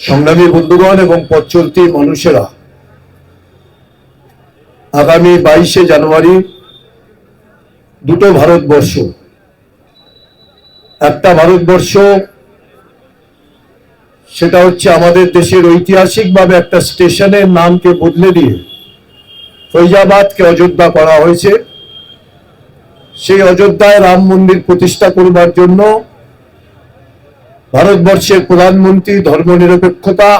সংগ্রামী বন্ধুগণ এবং পথ চলতি মানুষেরা, আগামী বাইশে জানুয়ারি দুটো ভারতবর্ষ। একটা ভারতবর্ষ, সেটা হচ্ছে আমাদের দেশের ঐতিহাসিকভাবে একটা স্টেশনের নামকে বদলে দিয়ে ফৈজাবাদকে অযোধ্যা করা হয়েছে। সেই অযোধ্যায় রাম মন্দির প্রতিষ্ঠা করবার জন্য ভারতবর্ষের প্রধানমন্ত্রী ধর্মনিরপেক্ষতা,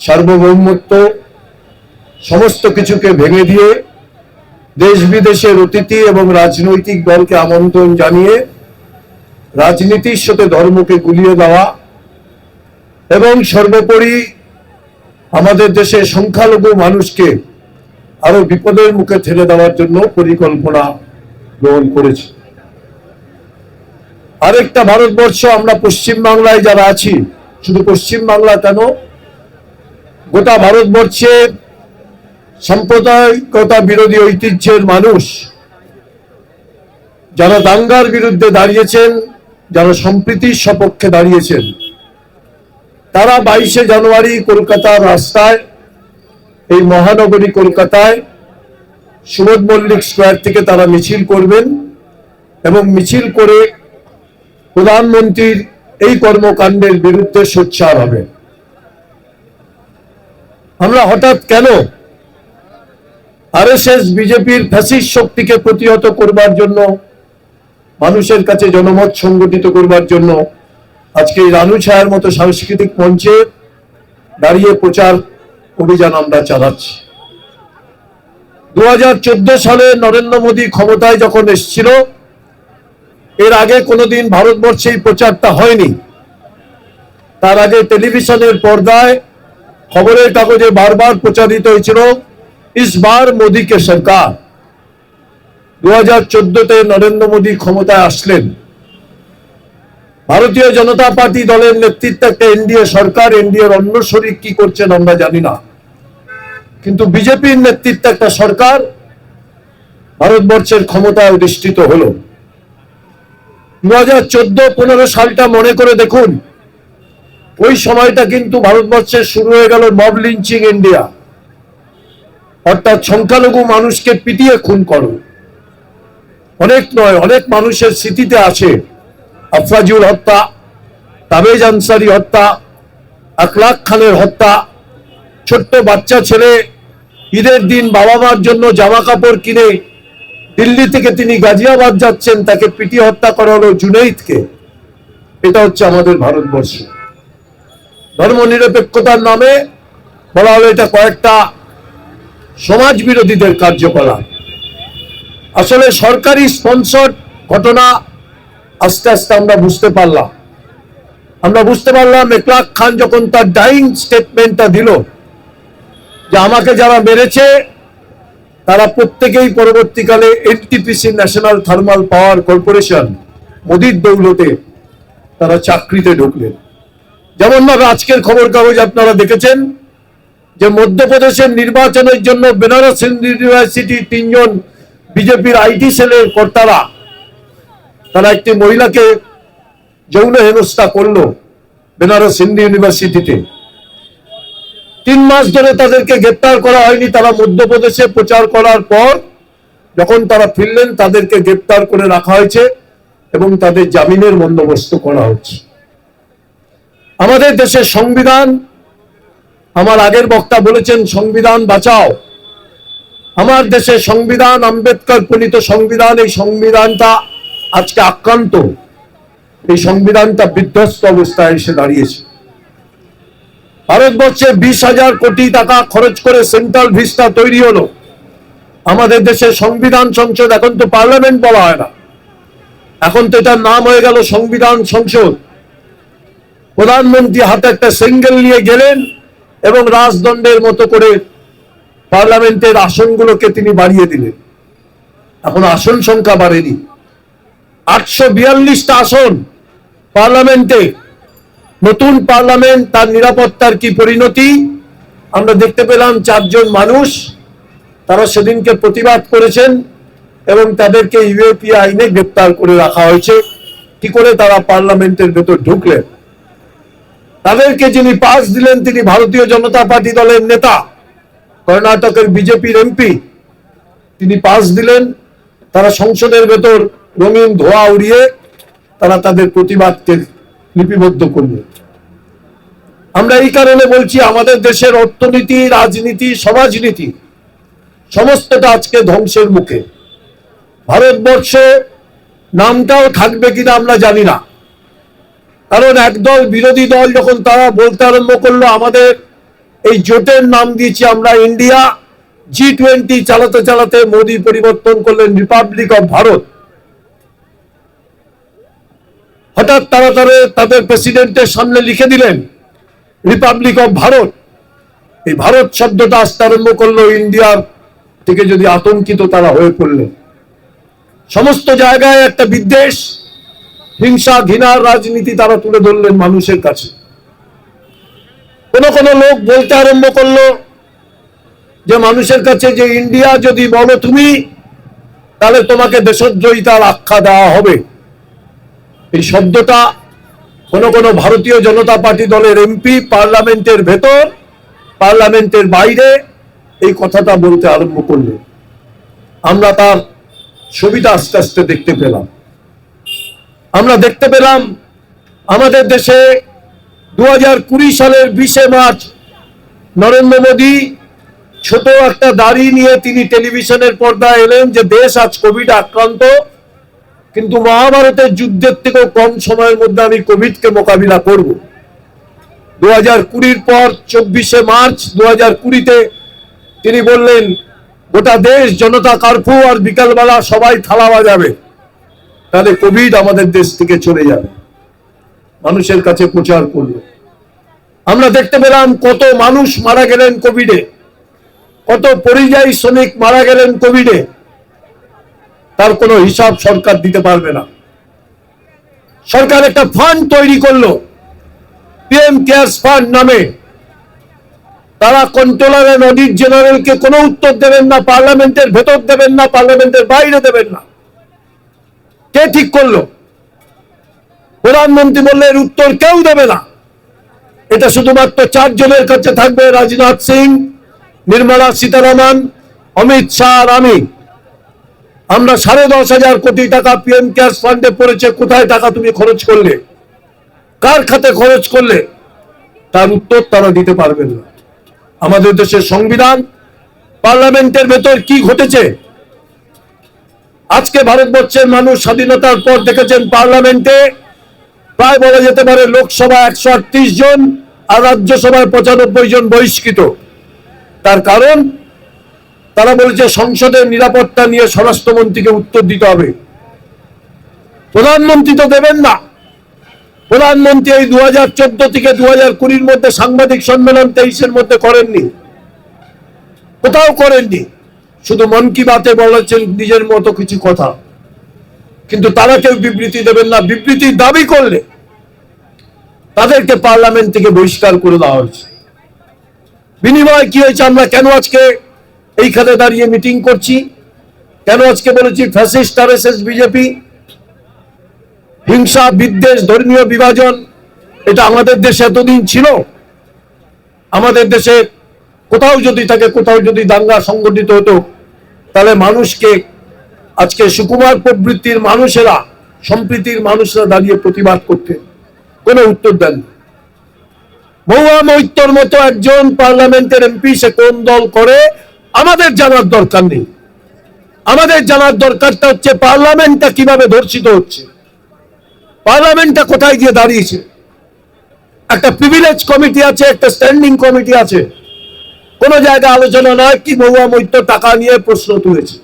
সার্বভৌমত্ব, সমস্ত কিছুকে ভেঙে দিয়ে দেশ বিদেশের অতিথি এবং রাজনৈতিক দলকে আমন্ত্রণ জানিয়ে রাজনীতির সাথে ধর্মকে গুলিয়ে দেওয়া এবং সর্বোপরি আমাদের দেশের সংখ্যালঘু মানুষকে আরও বিপদের মুখে ঠেলে দেওয়ার জন্য পরিকল্পনা গ্রহণ করেছে। আরেকটা ভারতবর্ষ, আমরা পশ্চিম বাংলায় যারা আছি, শুধু পশ্চিম বাংলা কেন? গোটা ভারতবর্ষে সাম্প্রদায়িকতা বিরোধী ঐতিহ্যের মানুষ, যারা দাঙ্গার বিরুদ্ধে দাঁড়িয়েছেন, যারা সম্প্রীতির সপক্ষে দাঁড়িয়েছেন, তারা বাইশে জানুয়ারি কলকাতার রাস্তায়, এই মহানগরী কলকাতায় সুবোধ মল্লিক স্কোয়ার থেকে তারা মিছিল করবেন এবং মিছিল করে প্রধানমন্ত্রীর এই কর্মকাণ্ডের বিরুদ্ধে সোচ্চার হবে। আমরা হঠাৎ কেন আরএসএস, বিজেপির ফ্যাসিস্ট শক্তিকে প্রতিহত করবার জন্য, মানুষের কাছে জনমত সংগঠিত করবার জন্য আজকে রানু ছায়ার মতো সাংস্কৃতিক মঞ্চে দাঁড়িয়ে প্রচার অভিযান আমরা চালাচ্ছি। দু হাজার চোদ্দ সালে নরেন্দ্র মোদী ক্ষমতায় যখন এসেছিল এর আগে কোনোদিন ভারতবর্ষে এই প্রচারটা হয়নি। তার আগে টেলিভিশনের পর্দায় খবরের কাগজে বারবার প্রচারিত হয়েছিল ইসবার মোদীকে সরকার। দু হাজার চোদ্দতে নরেন্দ্র মোদী ক্ষমতায় আসলেন। ভারতীয় জনতা পার্টি দলের নেতৃত্বে একটা এনডিএ সরকার, এনডিএর অন্য শরিক কি করছেন আমরা জানি না। কিন্তু বিজেপির নেতৃত্বে একটা সরকার ভারতবর্ষের ক্ষমতায় অধিষ্ঠিত হলো। দু হাজার চোদ্দ পনেরো সালটা মনে করে দেখুন। ওই সময়টা কিন্তু ভারতবর্ষে শুরু হয়ে গেল মব লিঞ্চিং ইন্ডিয়া অর্থাৎ সংখ্যালঘু মানুষকে পিটিয়ে খুন করো। অনেক নয়, অনেক মানুষের স্মৃতিতে আছে আফরাজুল হত্যা, তাবেজ আনসারি হত্যা আকলাক খানের হত্যা, ছোট্ট বাচ্চা ছেলে, ঈদের দিন বাবা মার জন্য জামা কাপড় কিনে দিল্লি থেকে তিনি গাজিয়াবাদ যাচ্ছেন, তাকে পিটি হত্যা করা হলো এটা হচ্ছে আমাদের ভারতবর্ষ। ধর্ম নিরপেক্ষতার নামে বলা হলো এটা কয়েকটা সমাজ বিরোধীদের কার্যকলাপ। আসলে সরকারি স্পন্সর ঘটনা আস্তে আস্তে আমরা বুঝতে পারলাম। আমরা বুঝতে পারলাম একলাক খান যখন তার ডাইং স্টেটমেন্টটা দিল যে আমাকে যারা মেরেছে তারা প্রত্যেকেই পরবর্তীকালে NTPC National Thermal Power Corporation, মোদির দৌলতে তারা চাকরিতে ঢুকলেন। যেমন ভাবে আজকের খবর কাগজ আপনারা দেখেছেন যে মধ্যপ্রদেশের নির্বাচনের জন্য বেনারস হিন্দু ইউনিভার্সিটি তিনজন বিজেপির আইটি সেলের কর্তারা, তারা একটি মহিলাকে যৌন হেনস্থা করল বেনারস হিন্দু ইউনিভার্সিটিতে। তিন মাস ধরে তাদেরকে গ্রেপ্তার করা হয়নি, তারা মধ্যপ্রদেশে প্রচার করার পর যখন তারা ফিরলেন, তাদেরকে গ্রেপ্তার করে রাখা হয়েছে এবং তাদের জামিনের বন্দোবস্ত করা হচ্ছে। আমাদের দেশের সংবিধান, আমার আগের বক্তা বলেছেন, সংবিধান বাঁচাও। আমার দেশের সংবিধান, আম্বেদকর প্রণীত সংবিধান, এই সংবিধানটা আজকে আক্রান্ত। এই সংবিধানটা বিধ্বস্ত অবস্থায় এসে দাঁড়িয়েছে। ভারতবর্ষে বিশ হাজার কোটি টাকা খরচ করে সেন্ট্রাল ভিস্টা তৈরি হলো। আমাদের দেশের সংবিধান সংসদ, এখন তো পার্লামেন্ট বলা হয় না। এখন তো এটার নাম হয়ে গেল সংবিধান সংসদ। প্রধানমন্ত্রী হাতে একটা সিঙ্গেল নিয়ে গেলেন এবং রাজদণ্ডের মতো করে পার্লামেন্টের আসনগুলোকে তিনি বাড়িয়ে দিলেন। এখন আসন সংখ্যা বাড়েনি। আটশো বিয়াল্লিশটা আসন পার্লামেন্টে নতুন পার্লামেন্ট তার নিরাপত্তার কি পরিণতি? আমরা দেখতে পেলাম চারজন মানুষ, তারা সেদিনকে প্রতিবাদ করেছেন এবং তাদেরকে ইউএপি আইনে গ্রেপ্তার করে রাখা হয়েছে। কি করে তারা পার্লামেন্টের ভেতর ঢুকলেন? তাদেরকে যিনি পাস দিলেন, তিনি ভারতীয় জনতা পার্টি দলের নেতা, কর্ণাটকের বিজেপির এমপি। তিনি পাস দিলেন, তারা সংসদের ভেতর রঙিন ধোয়া উড়িয়ে তারা তাদের প্রতিবাদকে লিপিবদ্ধ করলেন আমরা এই কারণে বলছি, আমাদের দেশের অর্থনীতি, রাজনীতি, সমাজনীতি, সমস্তটা আজকে ধ্বংসের মুখে। ভারতবর্ষ নামটাও থাকবে কিনা আমরা জানি না। কারণ একদল বিরোধী দল যখন তারা বলতে আরম্ভ করল, আমাদের এই জোটের নাম দিয়েছি আমরা ইন্ডিয়া জি টোয়েন্টি চালাতে চালাতে মোদী পরিবর্তন করলেন রিপাবলিক অফ ভারত হঠাৎ তারা তাদের প্রেসিডেন্টের সামনে লিখে দিলেন, রিপাবলিক অফ ভারত। এই ভারত শব্দটা আসতে আরম্ভ করল ইন্ডিয়ার থেকে যদি আতঙ্কিত তারা হয়ে পড়লেন। সমস্ত জায়গায় একটা বিদ্বেষ, হিংসা ঘৃণার রাজনীতি তারা তুলে ধরলেন মানুষের কাছে। কোন কোন লোক বলতে আরম্ভ করল যে, মানুষের কাছে যে, ইন্ডিয়া যদি বলো তুমি, তাহলে তোমাকে দেশদ্রোহিতার আখ্যা দেওয়া হবে। এই শব্দটা কোন কোন ভারতীয় জনতা পার্টি দলের এমপি পার্লামেন্টের ভেতর, পার্লামেন্টের বাইরে এই কথাটা বলতে আরম্ভ করলেন। আমরা তার ছবিটা আস্তে আস্তে দেখতে পেলাম। আমরা দেখতে পেলাম আমাদের দেশে দু হাজার কুড়ি সালের বিশে মার্চ নরেন্দ্র মোদী ছোট একটা দাড়ি নিয়ে তিনি টেলিভিশনের পর্দায় এলেন যে দেশ আজ কোভিড আক্রান্ত। কিন্তু মহাভারতের যুদ্ধের থেকেও কম সময়ের মধ্যে আমি কোভিডকে মোকাবিলা করব। দু হাজার কুড়ির পর চব্বিশে মার্চ দু হাজার কুড়িতে তিনি বললেন, গোটা দেশ, জনতা কারফিউ আর বিকালবেলা সবাই থালা বাজাবে। তাহলে কোভিড আমাদের দেশ থেকে চলে যাবে। মানুষের কাছে প্রচার করল। আমরা দেখতে পেলাম কত মানুষ মারা গেলেন কোভিডে। কত পরিযায়ী শ্রমিক মারা গেলেন কোভিডে। তার কোনো হিসাব সরকার দিতে পারবে না। সরকার একটা ফান্ড তৈরি করল পিএম কেয়ার্স ফান্ড নামে। তারা কন্ট্রোলার এন্ড অডিট জেনারেলকে কোনো উত্তর দেবেন না পার্লামেন্টের ভেতর দেবেন না পার্লামেন্টের বাইরে দেবেন না। কে ঠিক করল? প্রধানমন্ত্রী বললে এর উত্তর কেউ দেবে না। এটা শুধুমাত্র চারজনের কাছে থাকবে, রাজনাথ সিং, নির্মলা সীতারামন, অমিত শাহ আর আমি। আমরা সাড়ে দশ হাজার কোটি টাকা পিএম কেয়ার্স ফান্ডে পড়েছে, কোথায় টাকা তুমি খরচ করলে? কার খাতে খরচ করলে? তার উত্তর তারা দিতে পারবেন না। আমাদের দেশের সংবিধান, পার্লামেন্টের ভেতর কি ঘটেছে? আজকে ভারতবর্ষের মানুষ স্বাধীনতার পর দেখেছেন পার্লামেন্টে প্রায় বলা যেতে পারে লোকসভা একশো আটত্রিশ জন আর রাজ্যসভায় পঁচানব্বই জন বহিষ্কৃত। তার কারণ তারা বলেছে সংসদের নিরাপত্তা নিয়ে স্বরাষ্ট্রমন্ত্রীকে উত্তর দিতে হবে। প্রধানমন্ত্রী তো দেবেন না। প্রধানমন্ত্রী এই দু হাজার চোদ্দ থেকে দু হাজার কুড়ির মধ্যে সাংবাদিক সম্মেলন তেইশের মধ্যে করেননি। কোথাও করেননি। শুধু মন কি বাতে বলেছেন নিজের মতো কিছু কথা। কিন্তু তারা কেউ বিবৃতি দেবেন না। বিবৃতির দাবি করলে তাদেরকে পার্লামেন্ট থেকে বহিষ্কার করে দেওয়া হয়েছে। বিনিময় কি হয়েছে? আমরা কেন আজকে এইখানে দাঁড়িয়ে মিটিং করছি। কেন আজকে বলেছি ফ্যাসিস্ট আর বিজেপি হিংসা, বিদ্বেষ, ধর্মীয় বিভাজন, এটা আমাদের দেশে এতদিন ছিল। আমাদের দেশে কোথাও যদি থাকে, কোথাও যদি দাঙ্গা সংগঠিত হতো, তাহলে মানুষকে আজকে সুকুমার প্রবৃত্তির মানুষেরা, সম্প্রীতির মানুষরা দাঁড়িয়ে প্রতিবাদ করতেন। কোনো উত্তর দেন মহুয়া মৈত্যর মতো একজন পার্লামেন্টের এমপি, সে কোন দল করে? আমাদের জানার দরকার নেই। আমাদের জানার দরকারটা হচ্ছে পার্লামেন্টটা কীভাবে ধর্ষিত হচ্ছে। পার্লামেন্টটা কোথায় গিয়ে দাঁড়িয়েছে? একটা প্রিভিলেজ কমিটি আছে, একটা স্ট্যান্ডিং কমিটি আছে। কোন জায়গায় আলোচনা নয় কি মহুয়া মৈত্য টাকা নিয়ে প্রশ্ন তুলেছে।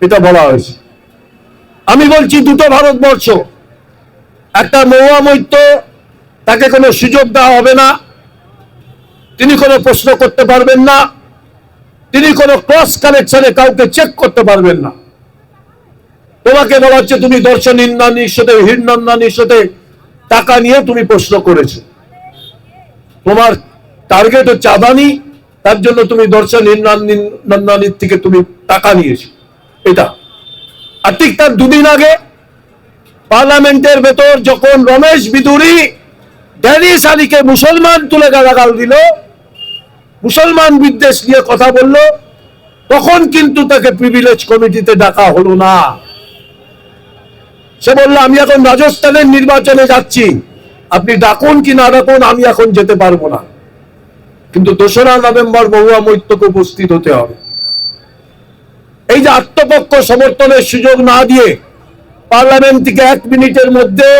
এটা বলা হয়েছে। আমি বলছি দুটো ভারতবর্ষ, একটা মহুয়া মৈত্য, তাকে কোনো সুযোগ দেওয়া হবে না। তিনি কোনো প্রশ্ন করতে পারবেন না। তিনি কোনো ক্রস কানেকশনে কাউকে চেক করতে পারবেন না। তোমাকে বলা হচ্ছে তুমি দর্শন ইন্দানির সাথে হিরনন্দানির সাথে টাকা নিয়ে তুমি প্রশ্ন করেছ। তোমার টার্গেট হচ্ছে আদানি, তার জন্য তুমি দর্শন নন্দানির থেকে তুমি টাকা নিয়েছো। এটা। আর ঠিক তার দুদিন আগে পার্লামেন্টের ভেতর যখন রমেশ বিদুরি ড্যানিস আলীকে মুসলমান তুলে গালাগাল দিল মুসলমান বিদ্বেষ নিয়ে কথা বলল, তখন কিন্তু তাকে প্রিভিলেজ কমিটিতে ডাকা হলো না। সে বলল, আমি এখন রাজস্থানের নির্বাচনে যাচ্ছি। আপনি ডাকুন কি না ডাকুন, আমি এখন যেতে পারব না। কিন্তু দোসরা নভেম্বর মহুয়া মৈত্যকে উপস্থিত হতে হবে। এই যে আত্মপক্ষ সমর্থনের সুযোগ না দিয়ে পার্লামেন্ট থেকে এক মিনিটের মধ্যে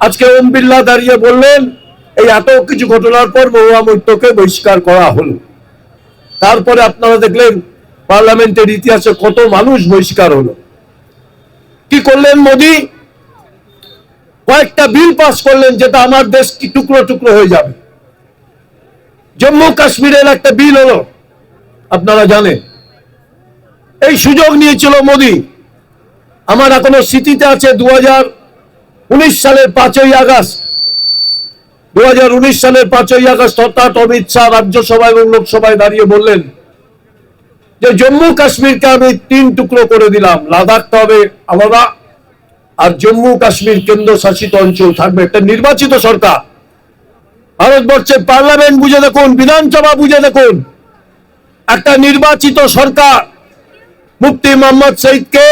আজকে ওম বিল্লা দাঁড়িয়ে বললেন এই এত কিছু ঘটনার পর মহুয়া মৈত্যকে বহিষ্কার করা হলো। তারপরে আপনারা দেখলেন পার্লামেন্টের ইতিহাসে কত মানুষ বহিষ্কার হলো। কি করলেন মোদি? কয়েকটা বিল পাস করলেন যেটা আমার দেশ কি টুকরো টুকরো হয়ে যাবে। জম্মু কাশ্মীরের একটা বিল হলো, আপনারা জানেন। এই সুযোগ নিয়েছিল মোদি। আমার এখনও স্মৃতিতে আছে দু সালের পাঁচই আগস্ট। দু সালের পাঁচই আগস্ট অর্থাৎ অমিত শাহ রাজ্যসভা এবং লোকসভায় দাঁড়িয়ে বললেন যে, জম্মু কাশ্মীরকে আমি তিন টুকরো করে দিলাম। লাদাখটা হবে আলাদা আর জম্মু কাশ্মীর কেন্দ্র শাসিত অঞ্চল থাকবে। একটা নির্বাচিত সরকার। ভারতবর্ষের পার্লামেন্ট বুঝে দেখুন, বিধানসভা বুঝে দেখুন। একটা নির্বাচিত সরকার, মুফতি মোহাম্মদ সঈদকে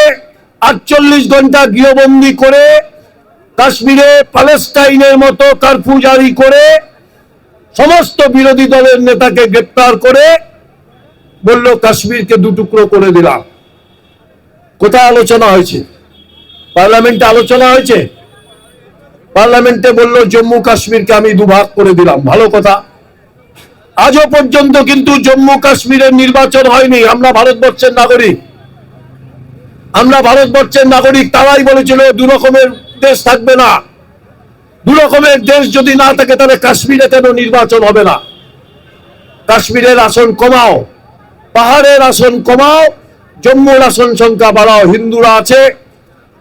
আটচল্লিশ ঘণ্টা গৃহবন্দী করে কাশ্মীরে প্যালেস্টাইনের মতো কারফিউ জারি করে সমস্ত বিরোধী দলের নেতাকে গ্রেপ্তার করে বলল, কাশ্মীরকে দুটুকরো করে দিলাম। কোথায় আলোচনা হয়েছে? পার্লামেন্টে আলোচনা হয়েছে? পার্লামেন্টে বলল, জম্মু কাশ্মীরকে আমি দুভাগ করে দিলাম। ভালো কথা। আজও পর্যন্ত কিন্তু জম্মু কাশ্মীরের নির্বাচন হয়নি। আমরা ভারতবর্ষের নাগরিক। আমরা ভারতবর্ষের নাগরিক, তারাই বলেছিল দু রকমের দেশ থাকবে না। দু রকমের দেশ যদি না থাকে, তাহলে কাশ্মীরে কেন নির্বাচন হবে না? কাশ্মীরের আসন কমাও, পাহাড়ের আসন কমাও, জম্মুর আসন সংখ্যা বাড়াও। হিন্দুরা আছে,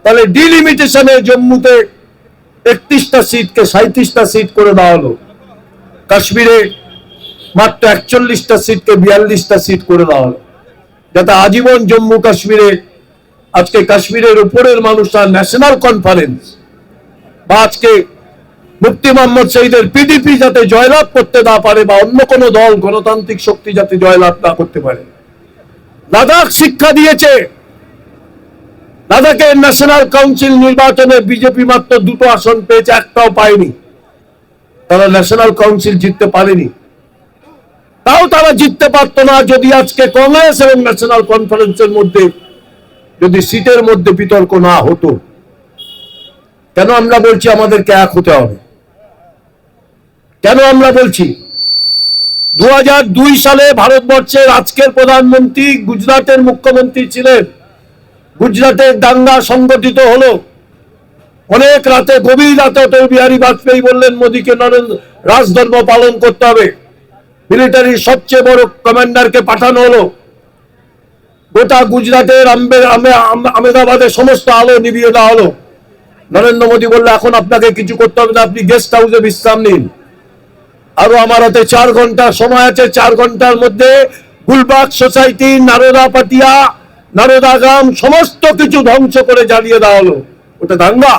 তাহলে ডিলিমিটেশনে জম্মুতে একত্রিশটা সিটকে সাঁত্রিশটা সিট করে দেওয়া হলো। কাশ্মীরে মাত্র একচল্লিশটা সিটকে বিয়াল্লিশটা সিট করে দেওয়া হলো। যাতে আজীবন জম্মু কাশ্মীরে আজকে কাশ্মীরের উপরের মানুষরা ন্যাশনাল কনফারেন্স বা আজকে মুফতি মোহাম্মদ শহীদের পিডিপি যাতে জয়লাভ করতে না পারে বা অন্য কোনো দল, গণতান্ত্রিক শক্তি যাতে জয়লাভ না করতে পারে। লাদাখ শিক্ষা দিয়েছে। লাদাখের ন্যাশনাল কাউন্সিল নির্বাচনে বিজেপি মাত্র দুটো আসন পেয়েছে, একটাও পায়নি। তারা ন্যাশনাল কাউন্সিল জিততে পারেনি। তাও তারা জিততে পারতো না, যদি আজকে কংগ্রেস এবং ন্যাশনাল কনফারেন্সের মধ্যে যদি সিটের মধ্যে বিতর্ক না হতো, কেন আমরা বলছি আমাদেরকে এক হতে হবে? কেন আমরা বলছি? দু দুই সালে ভারতবর্ষের আজকের প্রধানমন্ত্রী গুজরাটের মুখ্যমন্ত্রী ছিলেন। গুজরাটের দাঙ্গা সংগঠিত হলো। অনেক রাতে, গভীর রাতে অটল বিহারী বাজপেয়ী বললেন, মোদীকে নরেন্দ্র, রাজধর্ম পালন করতে হবে। মিলিটারির সবচেয়ে বড় কমান্ডারকে পাঠানো হলো। গোটা গুজরাটের আমেদাবাদের সমস্ত আলো নিভিয়ে দেওয়া হলো। নরেন্দ্র মোদী বলল, এখন আপনাকে কিছু করতে হবে না, আপনি গেস্ট হাউসে বিশ্রাম নিন। আরও আমার হাতে চার ঘণ্টা সময় আছে, চার ঘণ্টার মধ্যে গুলবাগ সোসাইটি নারদা পাটিয়া নারদা গ্রাম, সমস্ত কিছু ধ্বংস করে জ্বালিয়ে দেওয়া হলো। ওটা দাঙ্গা?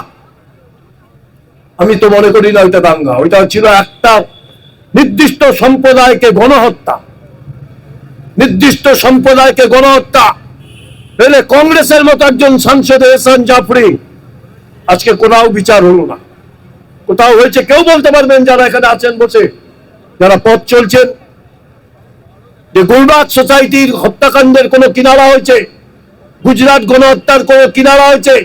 আমি তো মনে করি না, ওইটা দাঙ্গা। ওইটা ছিল একটা নির্দিষ্ট সম্প্রদায়কে গণহত্যা। নির্দিষ্ট সম্প্রদায়কে গণহত্যা। এলে কংগ্রেসের মতো একজন সাংসদ এহসান জাফরি, আজকে কোথাও বিচার হলো না। কোথাও হয়েছে, কেউ বলতে পারবেন যারা এখানে আছেন বসে, যারা পথ চলছেন। যে গুলবাগ সোসাইটির হত্যাকাণ্ডের কোনো কিনারা হয়েছে, গুজরাট গণহত্যার কোনো কিনারা হয়েছে,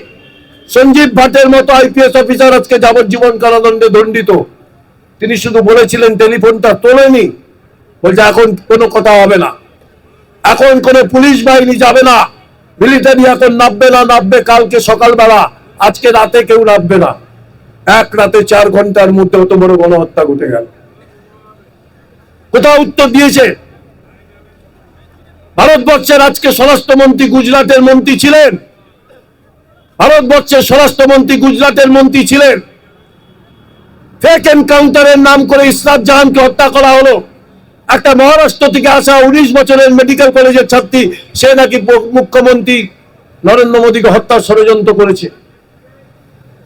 সঞ্জীব ভাটের মতো আইপিএস অফিসার আজকে যাবজ্জীবন কারাদণ্ডে দণ্ডিত। তিনি শুধু বলেছিলেন, টেলিফোনটা তোলেনি। বলছে, এখন কোনো কথা হবে না। এখন কোনো পুলিশ বাহিনী যাবে না। মিলিটারি এখন নামবে না, নামবে কালকে সকালবেলা। আজকে রাতে কেউ নামবে না। এক রাতে চার ঘণ্টার মধ্যে অত বড় গণহত্যা ঘটে গেল। কোথাও উত্তর দিয়েছে? ভারতবর্ষের আজকে স্বরাষ্ট্রমন্ত্রী গুজরাটের মন্ত্রী ছিলেন। ভারতবর্ষের স্বরাষ্ট্রমন্ত্রী গুজরাটের মন্ত্রী ছিলেন। ফেক এনকাউন্টারের নাম করে ইসরাত জাহানকে হত্যা করা হলো। একটা মহারাষ্ট্র থেকে আসা উনিশ বছরের মেডিকেল কলেজের ছাত্রী, সে নাকি মুখ্যমন্ত্রী নরেন্দ্র মোদীকে হত্যার ষড়যন্ত্র করেছে।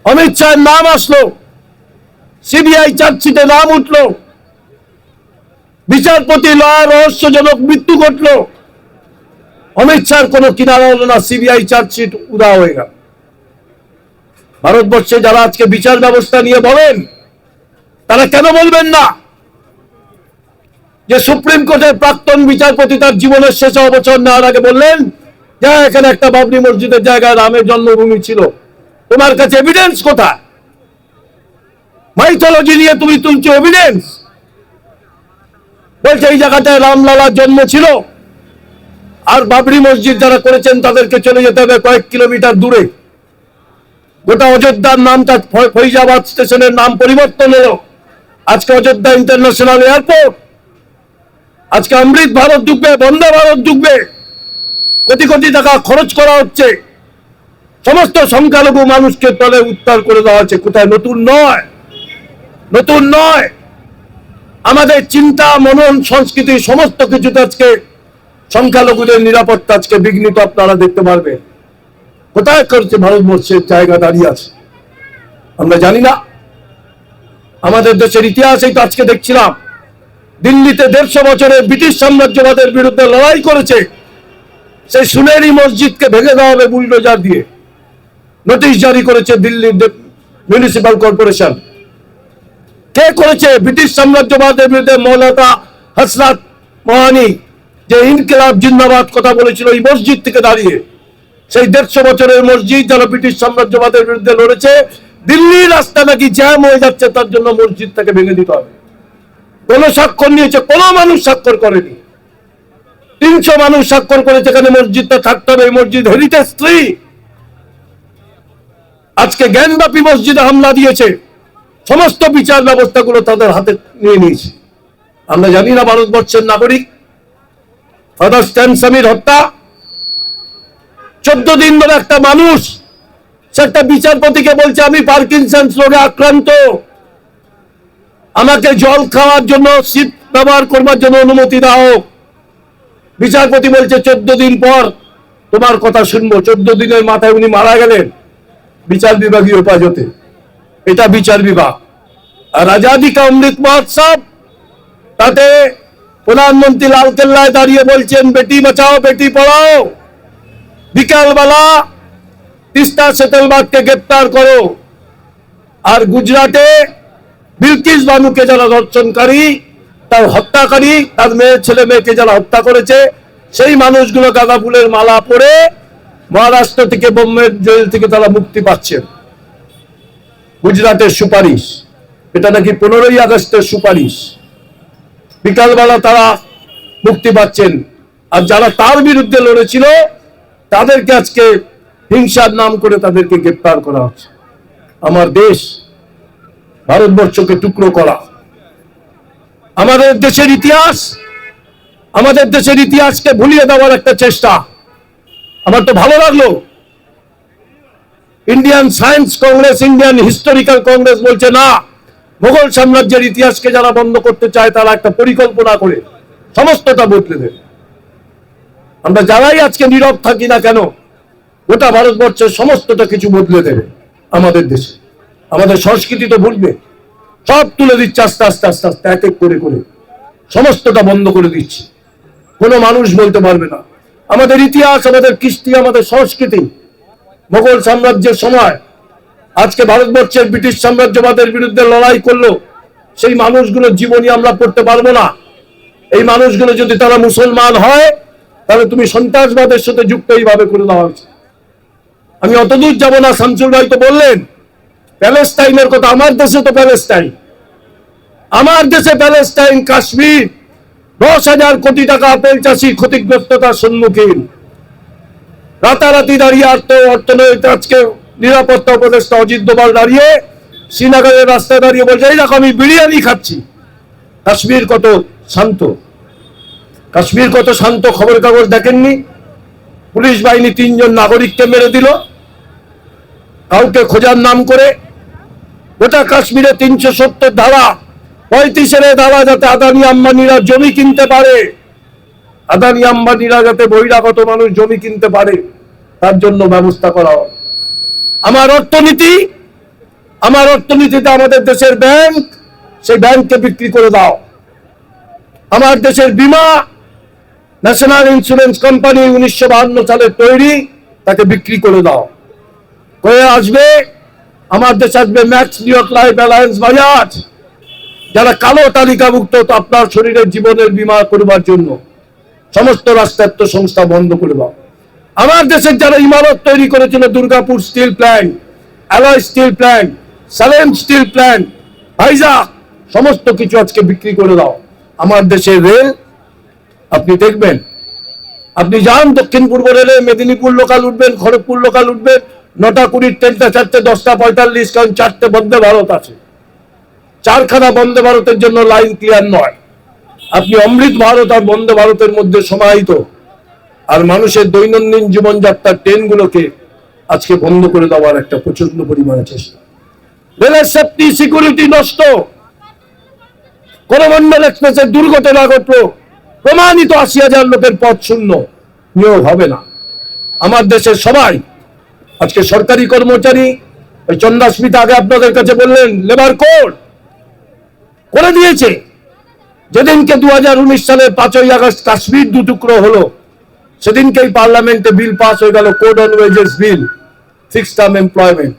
অমিত শাহের নাম আসলো, সিবিআই চার্জশিটে নাম উঠল, বিচারপতি লয় রহস্যজনক মৃত্যু ঘটলো। অমিত শাহর কোনো কিনারা হলো না, সিবিআই চার্জশিট উদা হয়ে গেল। ভারতবর্ষে যারা আজকে বিচার ব্যবস্থা নিয়ে বলেন, তারা কেন বলবেন না? যে সুপ্রিম কোর্টের প্রাক্তন বিচারপতি তার জীবনের শেষ অবসর নেওয়ার আগে বললেন যে এখানে একটা বাবরি মসজিদের জায়গায় রামের জন্মভূমি ছিল। তোমার কাছে এভিডেন্স কোথায়? মাইথোলজি নিয়ে তুমি তুলছো এভিডেন্স বলছে, এই জায়গাটায় রামলালার জন্ম ছিল। আর বাবরি মসজিদ যারা করেছেন তাদেরকে চলে যেতে হবে কয়েক কিলোমিটার দূরে। গোটা অযোধ্যার নামটা ফৈজাবাদ স্টেশনের নাম পরিবর্তন হলো আজকে অযোধ্যা ইন্টারন্যাশনাল এয়ারপোর্ট। আজকে অমৃত ভারত ডুববে, বন্দে ভারত ডুববে। কোটি কোটি টাকা খরচ করা হচ্ছে। সমস্ত সংখ্যালঘু মানুষকে তলে উত্তার করে দেওয়া হচ্ছে। কোথায়? নতুন নয়। নতুন নয়। আমাদের চিন্তা, মনন, সংস্কৃতি, সমস্ত কিছুতে আজকে সংখ্যালঘুদের নিরাপত্তা আজকে বিঘ্নিত, আপনারা দেখতে পারবেন। কোথায় করছে ভারতবর্ষের জায়গা দাঁড়িয়ে আছে? আমরা জানি না। আমাদের দেশের ইতিহাসেই তো আজকে দেখছিলাম। দিল্লিতে দেড়শো বছরের ব্রিটিশ সাম্রাজ্যবাদের বিরুদ্ধে লড়াই করেছে, সেই সুনেরি মসজিদকে ভেঙে দেওয়া হবে বুলডোজার দিয়ে। নোটিশ জারি করেছে দিল্লির মিউনিসিপাল কর্পোরেশন কে করেছে ব্রিটিশ সাম্রাজ্যবাদের বিরুদ্ধে মৌলানা হসরাত মহানি, যে ইনকিলাব জিন্দাবাদ কথা বলেছিল এই মসজিদ থেকে দাঁড়িয়ে? সেই দেড়শো বছরের মসজিদ যারা ব্রিটিশ সাম্রাজ্যবাদের বিরুদ্ধে লড়েছে, দিল্লির রাস্তা নাকি জ্যাম হয়ে যাচ্ছে, তার জন্য মসজিদটাকে ভেঙে দিতে হবে। কোন স্বাক্ষর নিয়েছে, কোন মানুষ স্বাক্ষর করেনি। তিনশো মানুষ স্বাক্ষর করেছে এখানে মসজিদটা থাকতে হবে মসজিদ হেরিটেজ থ্রি আজকে জ্ঞানব্যাপী মসজিদে হামলা দিয়েছে। সমস্ত বিচার ব্যবস্থাগুলো তাদের হাতে নিয়ে নিয়েছে। আমরা জানি না ভারতবর্ষের নাগরিক। ফাদার স্ট্যান স্বামীর হত্যা। চোদ্দ দিন ধরে একটা মানুষ, সে একটা বিচারপতিকে বলছে, আমি পার্কিনসন্স রোগে আক্রান্ত। আমাকে জল খাওয়ার জন্য, শীত ব্যবহার করবার জন্য অনুমতি দাও। বিচারপতি বলছে, চোদ্দ দিন পর তোমার কথা শুনব। চোদ্দ দিনের মাথায় উনি মারা গেলেন বিচার বিভাগীয় হেফাজতে। এটা বিচার বিভাগ। আর আজাদি অমৃত মহোৎসব, তাতে প্রধানমন্ত্রী লালকেল্লায় দাঁড়িয়ে বলছেন, বেটি বাঁচাও, বেটি পড়াও। বিকালবেলা তিস্তা সেতলবাদকে গ্রেপ্তার করো। আর গুজরাটে বিলকিস বানুকে যারা ধর্ষণকারী তার হত্যাকারী, তার মেয়ে, ছেলে মেয়েকে যারা হত্যা করেছে, সেই মানুষগুলো গাঁদা ফুলের মালা পরে মহারাষ্ট্র থেকে বোম্বের জেল থেকে তারা মুক্তি পাচ্ছেন গুজরাটের সুপারিশ। এটা নাকি পনেরোই আগস্টের সুপারিশ। বিকালবেলা তারা মুক্তি পাচ্ছেন। আর যারা তার বিরুদ্ধে লড়েছিল, তাদেরকে আজকে হিংসার নাম করে তাদেরকে গ্রেপ্তার করা হচ্ছে। আমার দেশ ভারতবর্ষকে টুকরো করা। আমাদের দেশের ইতিহাস, আমাদের দেশের ইতিহাসকে ভুলিয়ে দেওয়ার একটা চেষ্টা। আমার তো ভালো লাগল। Indian Science Congress, Indian Historical Congress বলছে, না মোগল সাম্রাজ্যের ইতিহাসকে যারা বন্ধ করতে চায়, তারা একটা পরিকল্পনা করে, সমস্তটা বদলে দেবে। আমরা যারাই আজকে নীরব থাকি না কেন, গোটা ভারতবর্ষের সমস্তটা কিছু বদলে দেবে আমাদের দেশে। আমাদের সংস্কৃতি তো ভুলবে। সব তুলে দিচ্ছে আস্তে আস্তে আস্তে আস্তে, এক এক করে করে। সমস্তটা বন্ধ করে দিচ্ছে। কোনো মানুষ বলতে পারবে না। আমাদের ইতিহাস, আমাদের কৃষ্টি, আমাদের সংস্কৃতি, মোগল সাম্রাজ্যের সময়, আজকে ভারতবর্ষের ব্রিটিশ সাম্রাজ্যবাদের বিরুদ্ধে লড়াই করল, সেই মানুষগুলোর জীবনী আমরা পড়তে পারব না। এই মানুষগুলো যদি তারা মুসলমান হয়, তাহলে তুমি সন্ত্রাসবাদের সাথে যুক্ত এইভাবে করে দেওয়া হয়েছে। আমি অতদূর যাব না, শামসুল ভাই তো বললেন প্যালেস্টাইনের কথা, আমার দেশে তো প্যালেস্টাইন। আমার দেশে প্যালেস্টাইন কাশ্মীর, দশ হাজার কোটি টাকা আপেল চাষি ক্ষতিগ্রস্ততার সম্মুখীন। রাতারাতি দাঁড়িয়ে আর্থ অর্থনৈতিক আজকে নিরাপত্তা উপদেষ্টা অজিত দোবাল দাঁড়িয়ে শ্রীনগরের রাস্তায় দাঁড়িয়ে বলছে, এই দেখো, আমি বিরিয়ানি খাচ্ছি। কাশ্মীর কত শান্ত। কাশ্মীর কত শান্ত খবর কাগজ দেখেননি। পুলিশ বাহিনী তিনজন নাগরিককে মেরে দিল। কাউকে খোঁজার নাম করে গোটা কাশ্মীরে তিনশো সত্তর ধারা, পঁয়ত্রিশের ধারা যাতে আদানি আম্বানিরা জমি কিনতে পারে। আদানি আম্বানিরা যাতে বহিরাগত মানুষ জমি কিনতে পারে, তার জন্য ব্যবস্থা করা হয় আমার অর্থনীতি, আমার অর্থনীতিতে আমাদের দেশের ব্যাংক, সেই ব্যাংককে বিক্রি করে দাও। আমার দেশের বীমা, ন্যাশনাল ইন্স্যুরেন্স কোম্পানি উনিশশো সালে তৈরি, তাকে বিক্রি করে দাও। করে আসবে আমার দেশে আসবে Max New York Life Allianz Bajaj যারা কালো তালিকাভুক্ত আপনার শরীরের জীবনের বীমা করবার জন্য সমস্ত রাষ্ট্রায়ত্ত সংস্থা বন্ধ করে দাও। আমার দেশের যারা ইমারত তৈরি করেছিল, Durgapur steel plant, alloy steel plant, Salem steel plant, ভাইজা, সমস্ত কিছু আজকে বিক্রি করে দাও। আমার দেশের রেল, আপনি দেখবেন, আপনি যান দক্ষিণ পূর্ব রেলে, মেদিনীপুর লোকাল উঠবেন, খড়গপুর লোকাল উঠবেন নটা কুড়ির ট্রেনটা চারটে, দশটা, পঁয়তাল্লিশ, কারণ চারটে বন্দে ভারত আছে। চারখানা বন্দে ভারতের জন্য লাইন ক্লিয়ার নয়। আপনি অমৃত ভারত আর বন্দে ভারতের মধ্যে সমাহিত। আর মানুষের দৈনন্দিন জীবনযাত্রার ট্রেনগুলোকে আজকে বন্ধ করে দেওয়ার একটা প্রচণ্ড পরিমাণে চেষ্টা। রেলের সেফটি সিকিউরিটি নষ্ট। করমন্ডল এক্সপ্রেসের দুর্ঘটনা ঘটলো। প্রমাণিত আশি হাজার লোকের পথ শূন্য। নিয়োগ হবে না। আমার দেশের সবাই আজকে সরকারি কর্মচারী, ওই চন্দ্রাস্মিতা আগে আপনাদের কাছে বললেন লেবার কোড করে দিয়েছে। যেদিনকে দু হাজার উনিশ সালে পাঁচই আগস্ট কাশ্মীর দু টুকরো হলো, সেদিনকেই পার্লামেন্টে বিল পাস হয়ে গেল code on wages bill fix term employment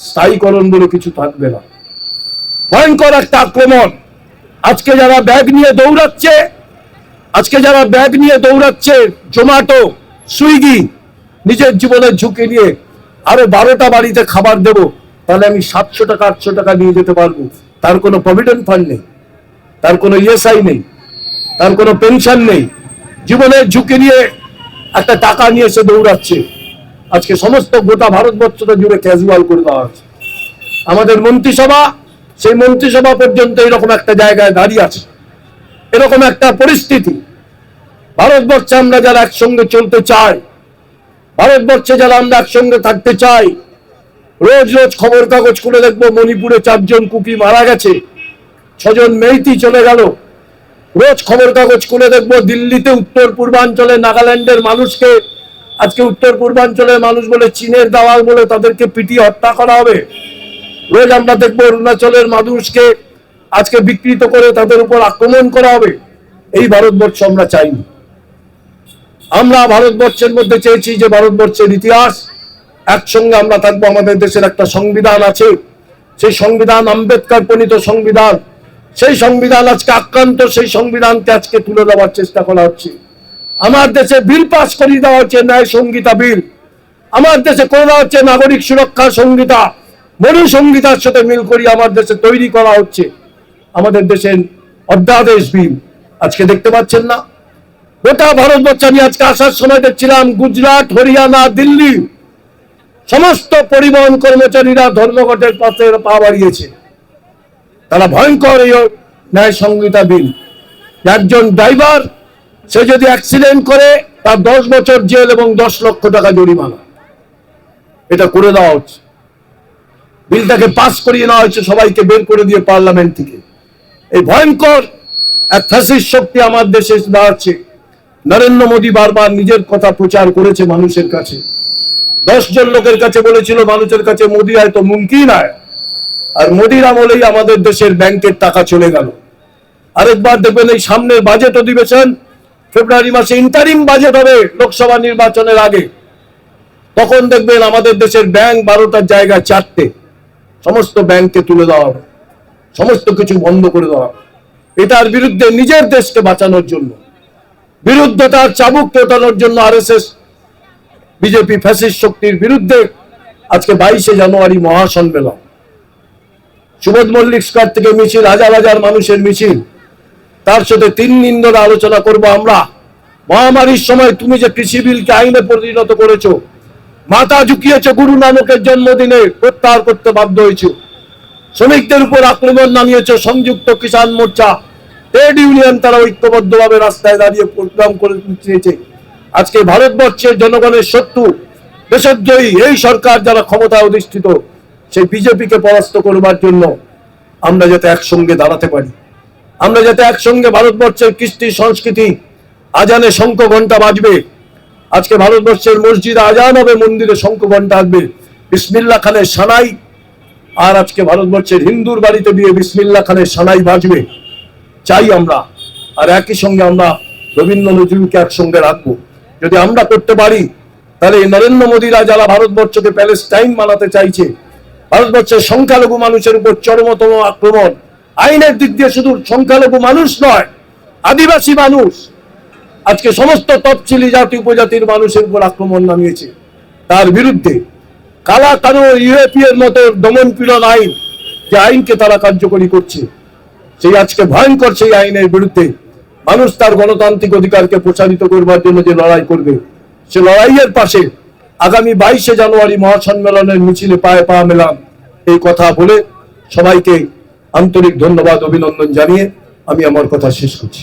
স্থায়ীকরণ বলে কিছু থাকবে না। ভয়ঙ্কর একটা আক্রমণ। আজকে যারা ব্যাগ নিয়ে দৌড়াচ্ছে, আজকে যারা ব্যাগ নিয়ে দৌড়াচ্ছে, জোম্যাটো, সুইগি, নিজের জীবনের ঝুঁকি নিয়ে আরও বারোটা বাড়িতে খাবার দেব, তাহলে আমি সাতশো টাকা, আটশো টাকা নিয়ে যেতে পারব। তার কোনো প্রভিডেন্ট ফান্ড নেই, তার কোনো ইএসআই নেই, তার কোনো পেনশন নেই। জীবনের ঝুঁকি নিয়ে একটা টাকা নিয়ে এসে দৌড়াচ্ছে। আজকে সমস্ত গোটা ভারতবর্ষটা জুড়ে ক্যাজুয়াল করে দেওয়া হচ্ছে। আমাদের মন্ত্রিসভা, সেই মন্ত্রিসভা পর্যন্ত এরকম একটা জায়গায় দাঁড়িয়ে আছে। এরকম একটা পরিস্থিতি। ভারতবর্ষে আমরা যারা একসঙ্গে চলতে চাই ভারতবর্ষে যারা আমরা একসঙ্গে থাকতে চাই, রোজ রোজ খবর কাগজ খুলে দেখব, মণিপুরে চারজন কুকি মারা গেছে, ছজন মেইতি চলে গেল। রোজ খবর কাগজ খুলে দেখব, দিল্লিতে উত্তর পূর্বাঞ্চলে নাগাল্যান্ডের মানুষকে, আজকে উত্তর পূর্বাঞ্চলের মানুষ বলে চীনের দাওয়াল বলে তাদেরকে পিটিয়ে হত্যা করা হবে। রোজ আমরা দেখব অরুণাচলের মানুষকে আজকে বিকৃত করে তাদের উপর আক্রমণ করা হবে। এই ভারতবর্ষ আমরা চাইনি। আমরা ভারতবর্ষের মধ্যে চেয়েছি যে ভারতবর্ষের ইতিহাস, একসঙ্গে আমরা থাকব আমাদের দেশের একটা সংবিধান আছে। সেই সংবিধান, আম্বেদকর প্রণীত সংবিধান, সেই সংবিধান আজকে আক্রান্ত, সেই সংবিধানকে আজকে তুলে দেওয়ার চেষ্টা করা হচ্ছে। আমার দেশে বিল পাস করিয়ে দেওয়া হচ্ছে ন্যায় সংগীতা বিল। আমার দেশে করে হচ্ছে নাগরিক সুরক্ষা সংহিতা। মরু সংহিতার সাথে মিল করি আমার দেশে তৈরি করা হচ্ছে। আমাদের দেশের অধ্যাদেশ বিল আজকে দেখতে পাচ্ছেন না। গোটা ভারতবর্ষ আমি আজকে আসার সময় দেখছিলাম গুজরাট, হরিয়ানা, দিল্লি। সমস্ত পরিবহন কর্মচারীরা ধর্মঘটের পথে পা বাড়িয়েছে। তারা ভয়ঙ্কর এই ন্যায় সংহিতা বিল। একজন ড্রাইভার, সে যদি অ্যাক্সিডেন্ট করে, তার দশ বছর জেল এবং দশ লক্ষ টাকা জরিমানা। এটা করে দেওয়া হচ্ছে। বিলটাকে পাস করিয়ে নেওয়া হয়েছে সবাইকে, বের করে দিয়ে পার্লামেন্ট থেকে। এই ভয়ঙ্কর এক ফ্যাসিস্ট শক্তি আমার দেশে দাঁড়াচ্ছে। নরেন্দ্র মোদী বারবার নিজের কথা প্রচার করেছে মানুষের কাছে। দশ জন লোকের কাছে বলেছিল, মানুষের কাছে মোদী হয়তো মুমকিন হয় আর মোদির আমলেই আমাদের দেশের ব্যাংকের টাকা চলে গেল। আরেকবার দেখবেন এই সামনের বাজেট অধিবেশন ফেব্রুয়ারি মাসে ইন্টারিম বাজেট হবে লোকসভা নির্বাচনের আগে। তখন দেখবেন আমাদের দেশের ব্যাংক বারোটার জায়গায় চারটে। সমস্ত ব্যাংককে তুলে দেওয়া হবে। সমস্ত কিছু বন্ধ করে দেওয়া এটার বিরুদ্ধে নিজের দেশকে বাঁচানোর জন্য। বিরুদ্ধতার চাবুক পেটানোর জন্য আরএসএস, বিজেপি ফ্যাসিস্ট শক্তির বিরুদ্ধে আজকে বাইশে জানুয়ারি মহাসম্মেলন। সুবোধ মল্লিক স্কোয়ার থেকে মিছিল, হাজার হাজার মানুষের মিছিল। তার সাথে তিন দিন ধরে আলোচনা করব আমরা। মহামারীর সময় তুমি যে কৃষি বিলকে আইনে পরিণত করেছ, মাথা ঝুঁকিয়েছে গুরু নানকের জন্মদিনে, প্রত্যাহার করতে বাধ্য হয়েছে। শ্রমিকদের উপর আক্রমণ নামিয়েছে সংযুক্ত কিষাণ মোর্চা। ট্রেড ইউনিয়ন তারা ঐক্যবদ্ধভাবে রাস্তায় দাঁড়িয়ে প্রোগ্রাম করে চেয়েছে আজকে ভারতবর্ষের জনগণের শত্রু দেশদ্রোহী এই সরকার যারা ক্ষমতায় অধিষ্ঠিত, সেই বিজেপিকে পরাস্ত করবার জন্য আমরা যাতে একসঙ্গে দাঁড়াতে পারি। আমরা যাতে একসঙ্গে ভারতবর্ষের কৃষ্টি সংস্কৃতি, আজানে শঙ্খ ঘণ্টা বাজবে। আজকে ভারতবর্ষের মসজিদে আজান হবে, মন্দিরে শঙ্খ ঘণ্টা আসবে। বিসমিল্লা খানের সানাই, আর আজকে ভারতবর্ষের হিন্দুর বাড়িতে দিয়ে বিসমিল্লা খানের সানাই বাজবে। চাই আমরা, আর একই সঙ্গে আমরা রবীন্দ্র নজরুলকে একসঙ্গে রাখব। যদি আমরা করতে পারি, তাহলে নরেন্দ্র মোদীরা যারা ভারতবর্ষকে প্যালেস্টাইন বানাতে চাইছে, ভারতবর্ষের সংখ্যালঘু মানুষের উপর চরমতম আক্রমণ, আইনের দিক দিয়ে শুধু সংখ্যালঘু মানুষ নয়, আদিবাসী মানুষ, আজকে সমস্ত তফসিলি জাতি উপজাতির মানুষের উপর আক্রমণ নামিয়েছে। তার বিরুদ্ধে কালা কানো ইউএপি এর মতো দমন পীড়ন আইন যে আইনকে তারা কার্যকরী করছে সেই আজকে ভয়ঙ্কর সেই আইনের বিরুদ্ধে মানুষ তার গণতান্ত্রিক অধিকারকে প্রসারিত করবার জন্য যে লড়াই করবে, সে লড়াইয়ের পাশে আগামী বাইশে জানুয়ারি মহাসম্মেলনের মিছিলে পায়ে পা মেলাম। এই কথা বলে সবাইকে আন্তরিক ধন্যবাদ, অভিনন্দন জানিয়ে আমি আমার কথা শেষ করছি।